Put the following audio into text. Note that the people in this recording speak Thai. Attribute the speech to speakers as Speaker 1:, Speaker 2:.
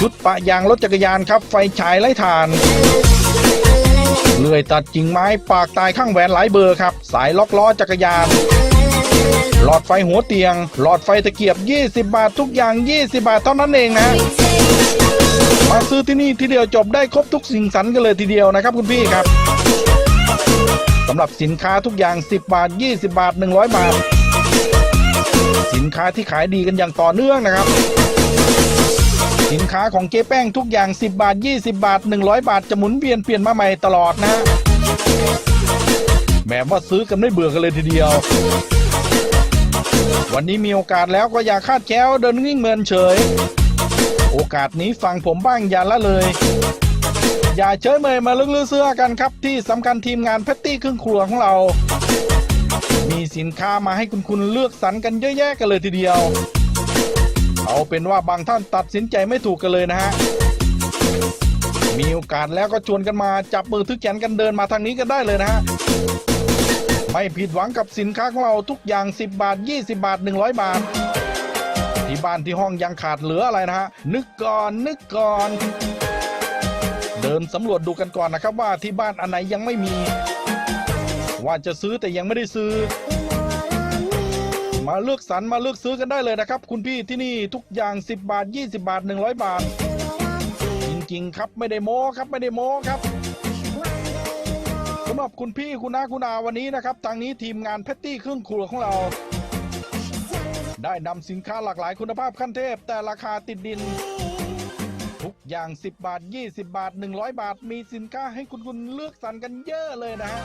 Speaker 1: ชุดปะยางรถจักรยานครับ ไฟฉายไล่ถ่านเลื่อยตัดกิ่งไม้ปากตายข้างแหวนหลายเบอร์ครับ สายล็อกล้อจักรยาน หลอดไฟหัวเตียง หลอดไฟตะเกียบ 20 บาททุกอย่าง 20 บาทเท่านั้นเองนะมาซื้อที่นี่ทีเดียวจบได้ครบทุกสิ่งสรรกันเลยทีเดียวนะครับคุณพี่ครับสำหรับสินค้าทุกอย่าง 10 บาท 20 บาท 100 บาท สินค้าที่ขายดีกันอย่างต่อเนื่องนะครับ สินค้าของเจ๊แป้งทุกอย่าง 10 บาท 20 บาท 100 บาท จะหมุนเวียนเปลี่ยนมาใหม่ตลอดนะแบบว่าซื้อกันไม่เบื่อกันเลยทีเดียว วันนี้มีโอกาสแล้วก็อย่าคาดแคล้วเดินนิ่งเมินเฉย โอกาสนี้ฟังผมบ้างอย่าละเลย อย่าเฉยเมยมาลึกลือเสื้อกันครับที่สำคัญทีมงานแพตตี้ครึ่งครัวของเรา มีสินค้ามาให้คุณคุณเลือกสรรกันเยอะแยะกันเลยทีเดียว เอาเป็นว่าบางท่านตัดสินใจไม่ถูกกันเลยนะฮะ มีโอกาสแล้วก็ชวนกันมาจับมือทึกแขนกันเดินมาทางนี้กันได้เลยนะฮะ ไม่ผิดหวังกับสินค้าของเราทุกอย่าง 10 บาท 20 บาท 100 บาท ที่บ้านที่ห้องยังขาดเหลืออะไรนะฮะ นึกก่อนนึกก่อน เดินสำรวจดูกันก่อนนะครับว่าที่บ้านอันไหนยังไม่มี ว่าจะซื้อแต่ยังไม่ได้ซื้อ มาเลือกสรรมาเลือกซื้อกันได้เลยนะครับ คุณพี่ที่นี่ทุกอย่าง 10 บาท 20 บาท 100 บาท จริงๆ ครับไม่ได้โม้ครับไม่ได้โม้ครับสำหรับคุณพี่คุณน้าคุณอาวันนี้นะครับทางนี้ทีมงานแพตตี้ครึ่งครัวของเรา ได้นำสินค้าหลากหลายคุณภาพขั้นเทพ แต่ราคาติดดิน ทุกอย่าง 10 บาท 20 บาท 100 บาท มีสินค้าให้คุณคุณเลือกสรรกันเยอะเลยนะฮะ